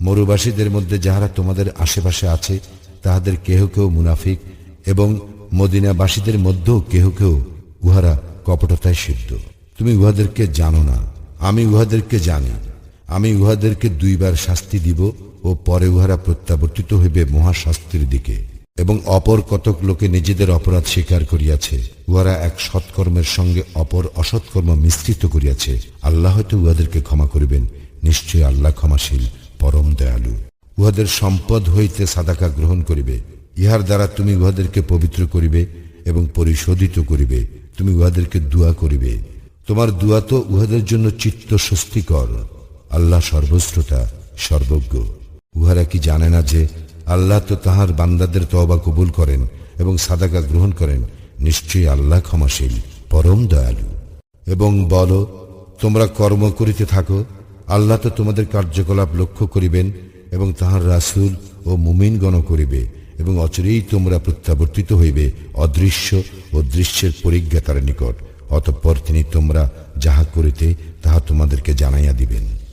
মরুবাসীদের মধ্যে যাহারা তোমাদের আশেপাশে আছে, তাহাদের কেহ কেউ মুনাফিক এবং মদিনাবাসীদের মধ্যেও কেহ কেউ উহারা কপটতায় সিদ্ধ। তুমি উহাদেরকে জানো না, আমি উহাদেরকে জানি। আমি উহাদেরকে দুইবার শাস্তি দিব ও পরে উহারা প্রত্যাবর্তিত হইবে মহাশাস্তির দিকে। এবং অপর কতক লোকে নিজেদের অপরাধ স্বীকার করিয়াছে, উহারা এক সৎকর্মের সঙ্গে অপর অসৎকর্ম মিশ্রিত করিয়াছে। আল্লাহ হয়তো উহাদেরকে ক্ষমা করিবেন, নিশ্চয়ই আল্লাহ ক্ষমাশীল। পরম দয়ালু। উহাদের সম্পদ হইতে সাদাকা গ্রহণ করিবে। ইহার দ্বারা তুমি উহাদেরকে পবিত্র করিবে এবং পরিশোধিত করিবে। তুমি উহাদেরকে দুয়া করিবে। তোমার দুয়া তো উহাদের জন্য চিত্ত স্বস্তিকর আল্লাহ সর্বশ্রোতা, সর্বজ্ঞ। উহারা কি জানে না যে আল্লাহ তো তাহার বান্দাদের তওবা কবুল করেন এবং সাদাকা গ্রহণ করেন? নিশ্চয়ই আল্লাহ ক্ষমাশীল, পরম দয়ালু। এবং বল, তোমরা কর্ম করিতে থাকো? আল্লাহ তো তোমাদের কার্যকলাপ লক্ষ্য করিবেন এবং তাহার রাসুল ও মুমিন গণ করিবে এবং অচরেই তোমরা প্রত্যাবর্তিত হইবে অদৃশ্য ও দৃশ্যের পরিজ্ঞাতার নিকট। অতঃপর তিনি তোমরা যাহা করিতে তাহা তোমাদেরকে জানাইয়া দিবেন।